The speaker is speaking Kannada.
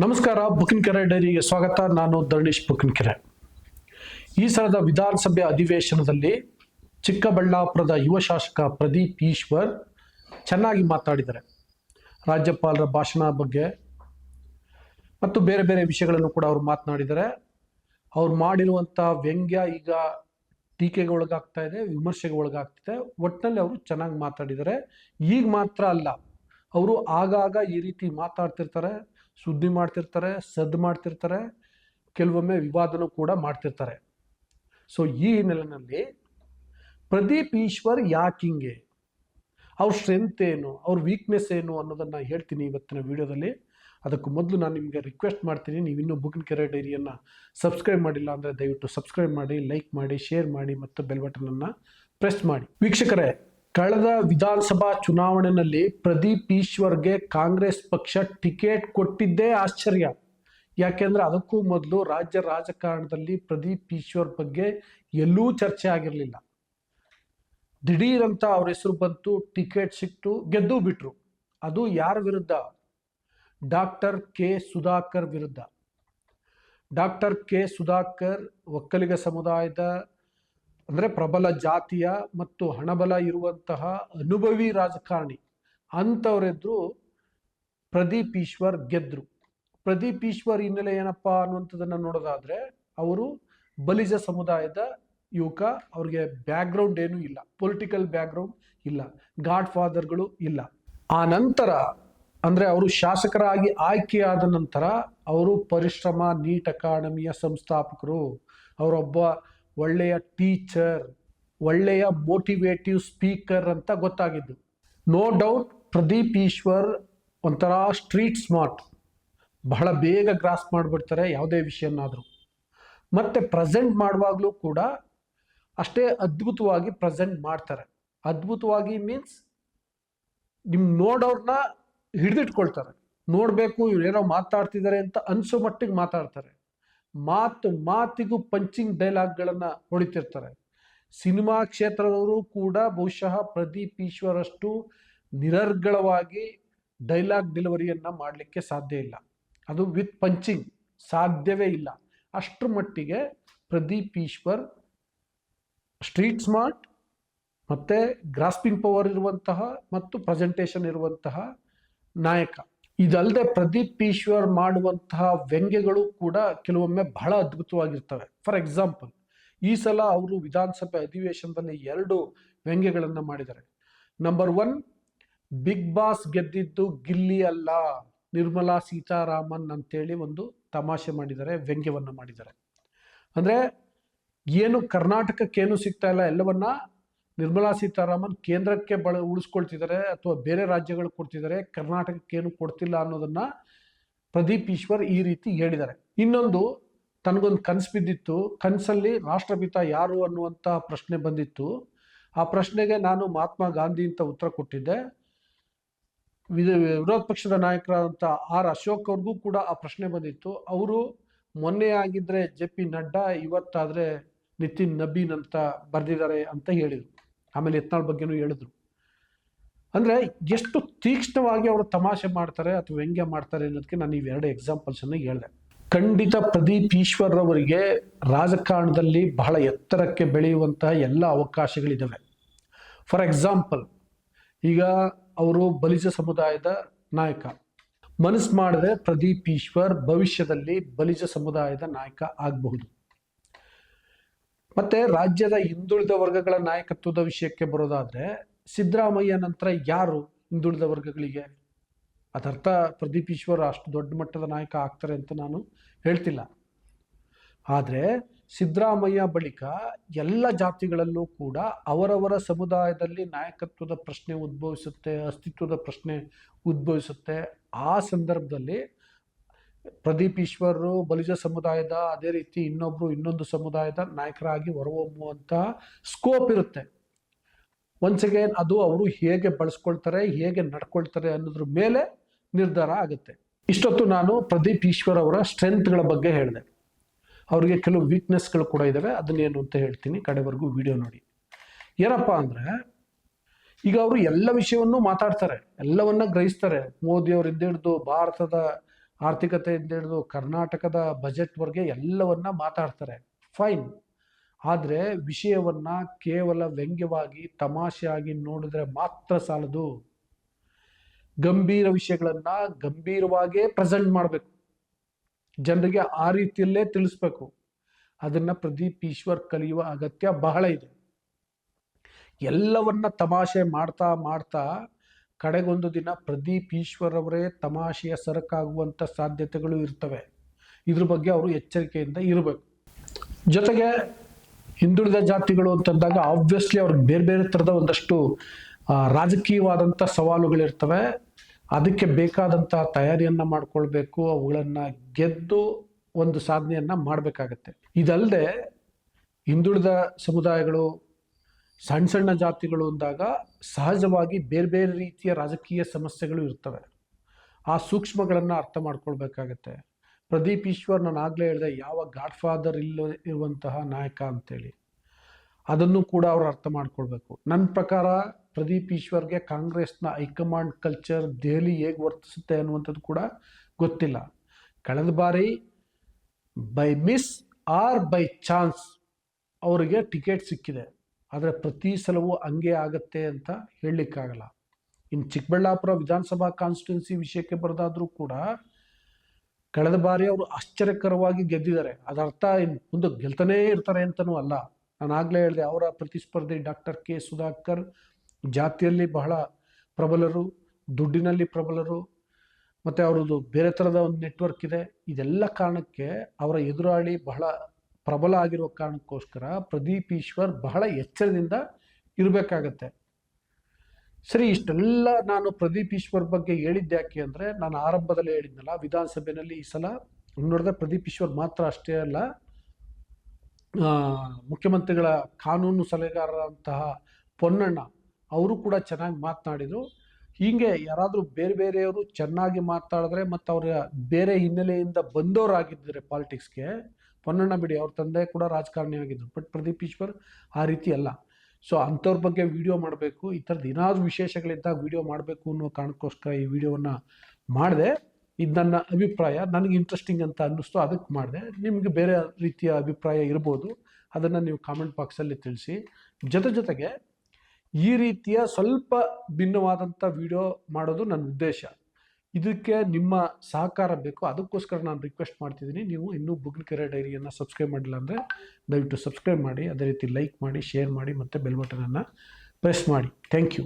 ನಮಸ್ಕಾರ ಬುಕಿನ್ಕೆರೆ ಡೈರಿಗೆ ಸ್ವಾಗತ. ನಾನು ಧರಣೀಶ್ ಬುಕಿನ್ಕೆರೆ ಈ ಸಲದ ವಿಧಾನಸಭೆ ಅಧಿವೇಶನದಲ್ಲಿ ಚಿಕ್ಕಬಳ್ಳಾಪುರದ ಯುವ ಶಾಸಕ ಪ್ರದೀಪ್ ಈಶ್ವರ್ ಚೆನ್ನಾಗಿ ಮಾತಾಡಿದ್ದಾರೆ. ರಾಜ್ಯಪಾಲರ ಭಾಷಣ ಬಗ್ಗೆ ಮತ್ತು ಬೇರೆ ಬೇರೆ ವಿಷಯಗಳನ್ನು ಕೂಡ ಅವರು ಮಾತನಾಡಿದ್ದಾರೆ. ಅವ್ರು ಮಾಡಿರುವಂಥ ವ್ಯಂಗ್ಯ ಈಗ ಟೀಕೆಗೆ ಒಳಗಾಗ್ತಾ ಇದೆ, ವಿಮರ್ಶೆಗೆ ಒಳಗಾಗ್ತಿದೆ. ಒಟ್ಟಿನಲ್ಲಿ ಅವರು ಚೆನ್ನಾಗಿ ಮಾತಾಡಿದ್ದಾರೆ. ಈಗ ಮಾತ್ರ ಅಲ್ಲ, ಅವರು ಆಗಾಗ ಈ ರೀತಿ ಮಾತಾಡ್ತಿರ್ತಾರೆ. ಸುದ್ದಿ ಮಾಡ್ತಿರ್ತಾರೆ, ಸದ್ದು ಮಾಡ್ತಿರ್ತಾರೆ, ಕೆಲವೊಮ್ಮೆ ವಿವಾದನೂ ಕೂಡ ಮಾಡ್ತಿರ್ತಾರೆ. ಸೊ ಈ ಹಿನ್ನೆಲೆಯಲ್ಲಿ ಪ್ರದೀಪ್ ಈಶ್ವರ್ ಯಾಕಿಂಗೆ ಅವ್ರ ಸ್ಟ್ರೆಂತ್ ಏನು? ಅವ್ರ ವೀಕ್ನೆಸ್ ಏನು ಅನ್ನೋದನ್ನು ಹೇಳ್ತೀನಿ ಇವತ್ತಿನ ವಿಡಿಯೋದಲ್ಲಿ. ಅದಕ್ಕೂ ಮೊದಲು ನಾನು ನಿಮಗೆ ರಿಕ್ವೆಸ್ಟ್ ಮಾಡ್ತೀನಿ, ನೀವು ಇನ್ನೂ ಬುಕ್ಕಿನ ಕೆರೆ ಡೈರಿಯನ್ನು ಸಬ್ಸ್ಕ್ರೈಬ್ ಮಾಡಿಲ್ಲ ಅಂದರೆ ದಯವಿಟ್ಟು ಸಬ್ಸ್ಕ್ರೈಬ್ ಮಾಡಿ ಲೈಕ್ ಮಾಡಿ ಶೇರ್ ಮಾಡಿ ಮತ್ತು ಬೆಲ್ ಬಟನನ್ನು ಪ್ರೆಸ್ ಮಾಡಿ. ವೀಕ್ಷಕರೇ ಕಳೆದ ವಿಧಾನಸಭಾ ಚುನಾವಣೆಯಲ್ಲಿ ಪ್ರದೀಪ್ ಈಶ್ವರ್ಗೆ ಕಾಂಗ್ರೆಸ್ ಪಕ್ಷ ಟಿಕೆಟ್ ಕೊಟ್ಟಿದ್ದೇ ಆಶ್ಚರ್ಯ. ಯಾಕೆಂದ್ರೆ ಅದಕ್ಕೂ ಮೊದಲು ರಾಜ್ಯ ರಾಜಕಾರಣದಲ್ಲಿ ಪ್ರದೀಪ್ ಈಶ್ವರ್ ಬಗ್ಗೆ ಎಲ್ಲೂ ಚರ್ಚೆ ಆಗಿರಲಿಲ್ಲ. ದಿಢೀರಂತ ಅವ್ರ ಹೆಸರು ಬಂತು, ಟಿಕೆಟ್ ಸಿಕ್ತು, ಗೆದ್ದು ಬಿಟ್ರು. ಅದು ಯಾರ ವಿರುದ್ಧ? ಡಾಕ್ಟರ್ ಕೆ ಸುಧಾಕರ್ ವಿರುದ್ಧ. ಡಾಕ್ಟರ್ ಕೆ ಸುಧಾಕರ್ ಒಕ್ಕಲಿಗ ಸಮುದಾಯದ ಅಂದರೆ ಪ್ರಬಲ ಜಾತಿಯ ಮತ್ತು ಹಣಬಲ ಇರುವಂತಹ ಅನುಭವಿ ರಾಜಕಾರಣಿ ಅಂಥವರೆದ್ರು ಪ್ರದೀಪ್ ಈಶ್ವರ್ ಗೆದ್ರು. ಪ್ರದೀಪ್ ಈಶ್ವರ್ ಹಿನ್ನೆಲೆ ಏನಪ್ಪ ಅನ್ನುವಂಥದ್ದನ್ನು ನೋಡೋದಾದ್ರೆ ಅವರು ಬಲಿಜ ಸಮುದಾಯದ ಯುವಕ, ಅವ್ರಿಗೆ ಬ್ಯಾಕ್ಗ್ರೌಂಡ್ ಏನೂ ಇಲ್ಲ ಪೊಲಿಟಿಕಲ್ ಬ್ಯಾಕ್ಗ್ರೌಂಡ್ ಇಲ್ಲ ಗಾಡ್ ಫಾದರ್ಗಳು ಇಲ್ಲ. ಆ ನಂತರ ಅಂದ್ರೆ ಅವರು ಶಾಸಕರಾಗಿ ಆಯ್ಕೆಯಾದ ನಂತರ ಅವರು ಪರಿಶ್ರಮ, ನೀಟ್ ಅಕಾಡೆಮಿಯ ಸಂಸ್ಥಾಪಕರು, ಅವರೊಬ್ಬ ಒಳ್ಳೆಯ ಟೀಚರ್, ಒಳ್ಳೆಯ ಮೋಟಿವೇಟಿವ್ ಸ್ಪೀಕರ್ ಅಂತ ಗೊತ್ತಾಗಿದ್ದು. ನೋ ಡೌಟ್, ಪ್ರದೀಪ್ ಈಶ್ವರ್ ಒಂಥರ ಸ್ಟ್ರೀಟ್ ಸ್ಮಾರ್ಟ್. ಬಹಳ ಬೇಗ ಗ್ರಾಸ್ ಮಾಡಿಬಿಡ್ತಾರೆ ಯಾವುದೇ ವಿಷಯನಾದರೂ. ಮತ್ತು ಪ್ರೆಸೆಂಟ್ ಮಾಡುವಾಗಲೂ ಕೂಡ ಅಷ್ಟೇ ಅದ್ಭುತವಾಗಿ ಪ್ರೆಸೆಂಟ್ ಮಾಡ್ತಾರೆ. ಅದ್ಭುತವಾಗಿ ಮೀನ್ಸ್ ನಿಮ್ಮ ನೋಡೋರನ್ನ ಹಿಡಿದಿಟ್ಕೊಳ್ತಾರೆ. ನೋಡಬೇಕು, ಇವ್ರು ಏನೋ ಮಾತಾಡ್ತಿದ್ದಾರೆ ಅಂತ ಅನಿಸೋ ಮಟ್ಟಿಗೆ ಮಾತಾಡ್ತಾರೆ. ಮಾತು ಮಾತಿಗೂ ಪಂಚಿಂಗ್ ಡೈಲಾಗ್ಗಳನ್ನು ಹೊಡಿತಿರ್ತಾರೆ ಸಿನಿಮಾ ಕ್ಷೇತ್ರದವರು ಕೂಡ ಬಹುಶಃ ಪ್ರದೀಪ್ ಈಶ್ವರಷ್ಟು ನಿರರ್ಗಳವಾಗಿ ಡೈಲಾಗ್ ಡೆಲಿವರಿಯನ್ನು ಮಾಡಲಿಕ್ಕೆ ಸಾಧ್ಯ ಇಲ್ಲ. ಅದು ವಿತ್ ಪಂಚಿಂಗ್ ಸಾಧ್ಯವೇ ಇಲ್ಲ. ಅಷ್ಟರ ಮಟ್ಟಿಗೆ ಪ್ರದೀಪ್ ಈಶ್ವರ್ ಸ್ಟ್ರೀಟ್ ಸ್ಮಾರ್ಟ್ ಮತ್ತೆ ಗ್ರಾಸ್ಪಿಂಗ್ ಪವರ್ ಇರುವಂತಹ ಮತ್ತು ಪ್ರೆಸೆಂಟೇಷನ್ ಇರುವಂತಹ ನಾಯಕ. ಇದಲ್ಲದೆ ಪ್ರದೀಪ್ ಈಶ್ವರ್ ಮಾಡುವಂತಹ ವ್ಯಂಗ್ಯಗಳು ಕೂಡ ಕೆಲವೊಮ್ಮೆ ಬಹಳ ಅದ್ಭುತವಾಗಿರ್ತವೆ. ಫಾರ್ ಎಕ್ಸಾಂಪಲ್ ಈ ಸಲ ಅವರು ವಿಧಾನಸಭೆ ಅಧಿವೇಶನದಲ್ಲಿ ಎರಡು ವ್ಯಂಗ್ಯಗಳನ್ನು ಮಾಡಿದ್ದಾರೆ. ನಂಬರ್ ಒನ್ ಬಿಗ್ ಬಾಸ್ ಗೆದ್ದಿದ್ದು ಗಿಲ್ಲಿ ಅಲ್ಲ, ನಿರ್ಮಲಾ ಸೀತಾರಾಮನ್ ಅಂತೇಳಿ ಒಂದು ತಮಾಷೆ ಮಾಡಿದ್ದಾರೆ, ವ್ಯಂಗ್ಯವನ್ನು ಮಾಡಿದ್ದಾರೆ. ಅಂದರೆ ಏನು ಕರ್ನಾಟಕಕ್ಕೇನು ಸಿಗ್ತಾ ಇಲ್ಲ ಎಲ್ಲವನ್ನ ನಿರ್ಮಲಾ ಸೀತಾರಾಮನ್ ಕೇಂದ್ರಕ್ಕೆ ಬಳ, ಉಳಿಸ್ಕೊಳ್ತಿದ್ದಾರೆ ಅಥವಾ ಬೇರೆ ರಾಜ್ಯಗಳು ಕೊಡ್ತಿದ್ದಾರೆ ಕರ್ನಾಟಕಕ್ಕೇನು ಕೊಡ್ತಿಲ್ಲ ಅನ್ನೋದನ್ನ ಪ್ರದೀಪ್ ಈಶ್ವರ್ ಈ ರೀತಿ ಹೇಳಿದ್ದಾರೆ. ಇನ್ನೊಂದು, ತನಗೊಂದು ಕನಸು ಬಿದ್ದಿತ್ತು. ಕನಸಲ್ಲಿ ರಾಷ್ಟ್ರಪಿತ ಯಾರು ಅನ್ನುವಂಥ ಪ್ರಶ್ನೆ ಬಂದಿತ್ತು. ಆ ಪ್ರಶ್ನೆಗೆ ನಾನು ಮಹಾತ್ಮ ಗಾಂಧಿ ಅಂತ ಉತ್ತರ ಕೊಟ್ಟಿದ್ದೆ. ವಿರೋಧ ಪಕ್ಷದ ನಾಯಕರಾದಂಥ ಆರ್ ಅಶೋಕ್ ಅವ್ರಿಗೂ ಕೂಡ ಆ ಪ್ರಶ್ನೆ ಬಂದಿತ್ತು. ಅವರು ಮೊನ್ನೆ ಆಗಿದ್ರೆ ಜೆ ಪಿ ನಡ್ಡಾ, ಇವತ್ತಾದ್ರೆ ನಿತಿನ್ ನಬೀನ್ ಅಂತ ಬರೆದಿದ್ದಾರೆ ಅಂತ ಹೇಳಿದರು. ಆಮೇಲೆ ಯತ್ನಾಳ್ ಬಗ್ಗೆನೂ ಹೇಳಿದ್ರು. ಅಂದ್ರೆ ಎಷ್ಟು ತೀಕ್ಷ್ಣವಾಗಿ ಅವರು ತಮಾಷೆ ಮಾಡ್ತಾರೆ ಅಥವಾ ವ್ಯಂಗ್ಯ ಮಾಡ್ತಾರೆ ಅನ್ನೋದಕ್ಕೆ ನಾನು ಇವೆರಡು ಎಕ್ಸಾಂಪಲ್ಸ್ ಅನ್ನು ಹೇಳಿದೆ. ಖಂಡಿತ ಪ್ರದೀಪ್ ಈಶ್ವರ್ರವರಿಗೆ ರಾಜಕಾರಣದಲ್ಲಿ ಬಹಳ ಎತ್ತರಕ್ಕೆ ಬೆಳೆಯುವಂತಹ ಎಲ್ಲ ಅವಕಾಶಗಳಿದ್ದಾವೆ ಫಾರ್ ಎಕ್ಸಾಂಪಲ್ ಈಗ ಅವರು ಬಲಿಜ ಸಮುದಾಯದ ನಾಯಕ. ಮನಸ್ಸು ಮಾಡಿದ್ರೆ ಪ್ರದೀಪ್ ಈಶ್ವರ್ ಭವಿಷ್ಯದಲ್ಲಿ ಬಲಿಜ ಸಮುದಾಯದ ನಾಯಕ ಆಗಬಹುದು. ಮತ್ತೆ ರಾಜ್ಯದ ಹಿಂದುಳಿದ ವರ್ಗಗಳ ನಾಯಕತ್ವದ ವಿಷಯಕ್ಕೆ ಬರೋದಾದ್ರೆ ಸಿದ್ದರಾಮಯ್ಯ ನಂತರ ಯಾರು ಹಿಂದುಳಿದ ವರ್ಗಗಳಿಗೆ? ಅದರ್ಥ ಪ್ರದೀಪ್ ಈಶ್ವರ್ ಅಷ್ಟು ದೊಡ್ಡ ಮಟ್ಟದ ನಾಯಕ ಆಗ್ತಾರೆ ಅಂತ ನಾನು ಹೇಳ್ತಿಲ್ಲ. ಆದರೆ ಸಿದ್ದರಾಮಯ್ಯ ಬಳಿಕ ಎಲ್ಲ ಜಾತಿಗಳಲ್ಲೂ ಕೂಡ ಅವರವರ ಸಮುದಾಯದಲ್ಲಿ ನಾಯಕತ್ವದ ಪ್ರಶ್ನೆ ಉದ್ಭವಿಸುತ್ತೆ, ಅಸ್ತಿತ್ವದ ಪ್ರಶ್ನೆ ಉದ್ಭವಿಸುತ್ತೆ. ಆ ಸಂದರ್ಭದಲ್ಲಿ ಪ್ರದೀಪ್ ಈಶ್ವರರು, ಬಲಿಜ ಸಮುದಾಯದ ಅದೇ ರೀತಿ ಇನ್ನೊಬ್ರು ಇನ್ನೊಂದು ಸಮುದಾಯದ ನಾಯಕರಾಗಿ ಹೊರಹೊಮ್ಮುವಂಥ ಸ್ಕೋಪ್ ಇರುತ್ತೆ. ಒನ್ಸ್ ಅಗೇನ್ ಅದು ಅವರು ಹೇಗೆ ಬಳಸ್ಕೊಳ್ತಾರೆ, ಹೇಗೆ ನಡ್ಕೊಳ್ತಾರೆ ಅನ್ನೋದ್ರ ಮೇಲೆ ನಿರ್ಧಾರ ಆಗುತ್ತೆ. ಇಷ್ಟೊತ್ತು ನಾನು ಪ್ರದೀಪ್ ಈಶ್ವರ್ ಅವರ ಸ್ಟ್ರೆಂತ್ಗಳ ಬಗ್ಗೆ ಹೇಳಿದೆ. ಅವರಿಗೆ ಕೆಲವು ವೀಕ್ನೆಸ್ಗಳು ಕೂಡ ಇದ್ದಾವೆ ಅದನ್ನೇನು ಅಂತ ಹೇಳ್ತೀನಿ. ಕಡೆವರೆಗೂ ವಿಡಿಯೋ ನೋಡಿ. ಏನಪ್ಪ ಅಂದ್ರೆ, ಈಗ ಅವರು ಎಲ್ಲ ವಿಷಯವನ್ನು ಮಾತಾಡ್ತಾರೆ. ಎಲ್ಲವನ್ನ ಗ್ರಹಿಸ್ತಾರೆ. ಮೋದಿ ಅವರಿಂದ ಹಿಡಿದು ಭಾರತದ ಆರ್ಥಿಕತೆಯಿಂದ ಹಿಡಿದು ಕರ್ನಾಟಕದ ಬಜೆಟ್ವರೆಗೆ ಎಲ್ಲವನ್ನ ಮಾತಾಡ್ತಾರೆ. ಫೈನ್ ಆದರೆ ವಿಷಯವನ್ನ ಕೇವಲ ವ್ಯಂಗ್ಯವಾಗಿ, ತಮಾಷೆಯಾಗಿ ನೋಡಿದ್ರೆ ಮಾತ್ರ ಸಾಲದು. ಗಂಭೀರ ವಿಷಯಗಳನ್ನ ಗಂಭೀರವಾಗೇ ಪ್ರೆಸೆಂಟ್ ಮಾಡಬೇಕು. ಜನರಿಗೆ ಆ ರೀತಿಯಲ್ಲೇ ತಿಳಿಸ್ಬೇಕು. ಅದನ್ನ ಪ್ರದೀಪ್ ಈಶ್ವರ್ ಕಲಿಯುವ ಅಗತ್ಯ ಬಹಳ ಇದೆ. ಎಲ್ಲವನ್ನ ತಮಾಷೆ ಮಾಡ್ತಾ ಮಾಡ್ತಾ ಕಡೆಗೊಂದು ದಿನ ಪ್ರದೀಪ್ ಈಶ್ವರ್ ಅವರೇ ತಮಾಷೆಯ ಸರಕಾಗುವಂಥ ಸಾಧ್ಯತೆಗಳು ಇರ್ತವೆ. ಇದ್ರ ಬಗ್ಗೆ ಅವರು ಎಚ್ಚರಿಕೆಯಿಂದ ಇರಬೇಕು. ಜೊತೆಗೆ ಹಿಂದುಳಿದ ಜಾತಿಗಳು ಅಂತಂದಾಗ ಆಬ್ವಿಯಸ್ಲಿ ಅವ್ರಿಗೆ ಬೇರೆ ಬೇರೆ ಥರದ ಒಂದಷ್ಟು ರಾಜಕೀಯವಾದಂಥ ಸವಾಲುಗಳಿರ್ತವೆ. ಅದಕ್ಕೆ ಬೇಕಾದಂಥ ತಯಾರಿಯನ್ನ ಮಾಡ್ಕೊಳ್ಬೇಕು, ಅವುಗಳನ್ನು ಗೆದ್ದು ಒಂದು ಸಾಧನೆಯನ್ನ ಮಾಡಬೇಕಾಗತ್ತೆ. ಇದಲ್ಲದೆ ಹಿಂದುಳಿದ ಸಮುದಾಯಗಳು ಸಣ್ಣ ಸಣ್ಣ ಜಾತಿಗಳು ಅಂದಾಗ ಸಹಜವಾಗಿ ಬೇರೆ ಬೇರೆ ರೀತಿಯ ರಾಜಕೀಯ ಸಮಸ್ಯೆಗಳು ಇರ್ತವೆ. ಆ ಸೂಕ್ಷ್ಮಗಳನ್ನು ಅರ್ಥ ಮಾಡ್ಕೊಳ್ಬೇಕಾಗತ್ತೆ. ಪ್ರದೀಪ್ ಈಶ್ವರ್ ನಾನು ಆಗಲೇ ಹೇಳಿದೆ, ಯಾವ ಗಾಡ್ ಫಾದರ್ ಇಲ್ಲ ಇರುವಂತಹ ನಾಯಕ ಅಂತೇಳಿ. ಅದನ್ನು ಕೂಡ ಅವರು ಅರ್ಥ ಮಾಡ್ಕೊಳ್ಬೇಕು. ನನ್ನ ಪ್ರಕಾರ ಪ್ರದೀಪ್ ಈಶ್ವರ್ಗೆ ಕಾಂಗ್ರೆಸ್ನ ಹೈಕಮಾಂಡ್ ಕಲ್ಚರ್ ದೆಹಲಿ ಹೇಗೆ ವರ್ತಿಸುತ್ತೆ ಅನ್ನುವಂಥದ್ದು ಕೂಡ ಗೊತ್ತಿಲ್ಲ. ಕಳೆದ ಬಾರಿ by miss or by chance ಅವರಿಗೆ ಟಿಕೆಟ್ ಸಿಕ್ಕಿದೆ. ಆದರೆ ಪ್ರತಿ ಸಲವೂ ಹಂಗೆ ಆಗತ್ತೆ ಅಂತ ಹೇಳಲಿಕ್ಕಾಗಲ್ಲ. ಇನ್ನು ಚಿಕ್ಕಬಳ್ಳಾಪುರ ವಿಧಾನಸಭಾ ಕಾನ್ಸ್ಟಿಟ್ಯೂನ್ಸಿ ವಿಷಯಕ್ಕೆ ಬರೆದಾದರೂ ಕೂಡ ಕಳೆದ ಬಾರಿ ಅವರು ಆಶ್ಚರ್ಯಕರವಾಗಿ ಗೆದ್ದಿದ್ದಾರೆ. ಅದರ್ಥ ಇನ್ನು ಮುಂದೆ ಗೆಲ್ತಾನೇ ಇರ್ತಾರೆ ಅಂತನೂ ಅಲ್ಲ. ನಾನು ಆಗಲೇ ಹೇಳಿದೆ ಅವರ ಪ್ರತಿಸ್ಪರ್ಧಿ ಡಾಕ್ಟರ್ ಕೆ ಸುಧಾಕರ್ ಜಾತಿಯಲ್ಲಿ ಬಹಳ ಪ್ರಬಲರು, ದುಡ್ಡಿನಲ್ಲಿ ಪ್ರಬಲರು, ಮತ್ತು ಅವರದ್ದು ಬೇರೆ ಥರದ ಒಂದು ನೆಟ್ವರ್ಕ್ ಇದೆ. ಇದೆಲ್ಲ ಕಾರಣಕ್ಕೆ ಅವರ ಎದುರಾಳಿ ಬಹಳ ಪ್ರಬಲ ಆಗಿರೋ ಕಾರಣಕ್ಕೋಸ್ಕರ ಪ್ರದೀಪ್ ಈಶ್ವರ್ ಬಹಳ ಎಚ್ಚರದಿಂದ ಇರಬೇಕಾಗತ್ತೆ. ಸರಿ, ಇಷ್ಟೆಲ್ಲ ನಾನು ಪ್ರದೀಪ್ ಈಶ್ವರ್ ಬಗ್ಗೆ ಹೇಳಿದ್ದೆ ಯಾಕೆ ಅಂದರೆ, ನಾನು ಆರಂಭದಲ್ಲಿ ಹೇಳಿದ್ನಲ್ಲ, ವಿಧಾನಸಭೆಯಲ್ಲಿ ಈ ಸಲ ನೋಡಿದ್ರೆ ಪ್ರದೀಪ್ ಈಶ್ವರ್ ಮಾತ್ರ ಅಷ್ಟೇ ಅಲ್ಲ ಮುಖ್ಯಮಂತ್ರಿಗಳ ಕಾನೂನು ಸಲಹೆಗಾರರಂತಹ ಪೊನ್ನಣ್ಣ ಅವರು ಕೂಡ ಚೆನ್ನಾಗಿ ಮಾತನಾಡಿದರು. ಹೀಗೆ ಯಾರಾದರೂ ಬೇರೆ ಬೇರೆಯವರು ಚೆನ್ನಾಗಿ ಮಾತಾಡಿದ್ರೆ ಮತ್ತು ಅವರ ಬೇರೆ ಹಿನ್ನೆಲೆಯಿಂದ ಬಂದವರಾಗಿದ್ದರೆ ಪಾಲಿಟಿಕ್ಸ್ಗೆ ಪೊನ್ನಣ್ಣ ಬಿಡಿ, ಅವ್ರ ತಂದೆ ಕೂಡ ರಾಜಕಾರಣಿ ಆಗಿದ್ರು ಬಟ್ ಪ್ರದೀಪ್ ಈಶ್ವರ್ ಆ ರೀತಿ ಅಲ್ಲ. ಸೊ ಅಂಥವ್ರ ಬಗ್ಗೆ ವಿಡಿಯೋ ಮಾಡಬೇಕು, ಈ ಥರದ್ದು ಏನಾದರೂ ವಿಶೇಷಗಳಿದ್ದಾಗ ವಿಡಿಯೋ ಮಾಡಬೇಕು ಅನ್ನೋ ಕಾರಣಕ್ಕೋಸ್ಕರ ಈ ವಿಡಿಯೋವನ್ನು ಮಾಡಿದೆ. ಇದು ನನ್ನ ಅಭಿಪ್ರಾಯ. ನನಗೆ ಇಂಟ್ರೆಸ್ಟಿಂಗ್ ಅಂತ ಅನ್ನಿಸ್ತು ಅದಕ್ಕೆ ಮಾಡಿದೆ. ನಿಮಗೆ ಬೇರೆ ರೀತಿಯ ಅಭಿಪ್ರಾಯ ಇರ್ಬೋದು, ಅದನ್ನು ನೀವು ಕಾಮೆಂಟ್ ಬಾಕ್ಸಲ್ಲಿ ತಿಳಿಸಿ. ಜೊತೆ ಜೊತೆಗೆ ಈ ರೀತಿಯ ಸ್ವಲ್ಪ ಭಿನ್ನವಾದಂಥ ವಿಡಿಯೋ ಮಾಡೋದು ನನ್ನ ಉದ್ದೇಶ. ಇದಕ್ಕೆ ನಿಮ್ಮ ಸಹಕಾರ ಬೇಕು ಅದಕ್ಕೋಸ್ಕರ ನಾನು ರಿಕ್ವೆಸ್ಟ್ ಮಾಡ್ತಿದ್ದೀನಿ. ನೀವು ಇನ್ನೂ ಬುಗ್ನಕೆರೆ ಡೈರಿಯನ್ನು ಸಬ್ಸ್ಕ್ರೈಬ್ ಮಾಡಿಲ್ಲ ಅಂದರೆ ದಯವಿಟ್ಟು ಸಬ್ಸ್ಕ್ರೈಬ್ ಮಾಡಿ, ಅದೇ ರೀತಿ ಲೈಕ್ ಮಾಡಿ ಶೇರ್ ಮಾಡಿ ಮತ್ತು ಬೆಲ್ ಬಟನನ್ನು ಪ್ರೆಸ್ ಮಾಡಿ. Thank you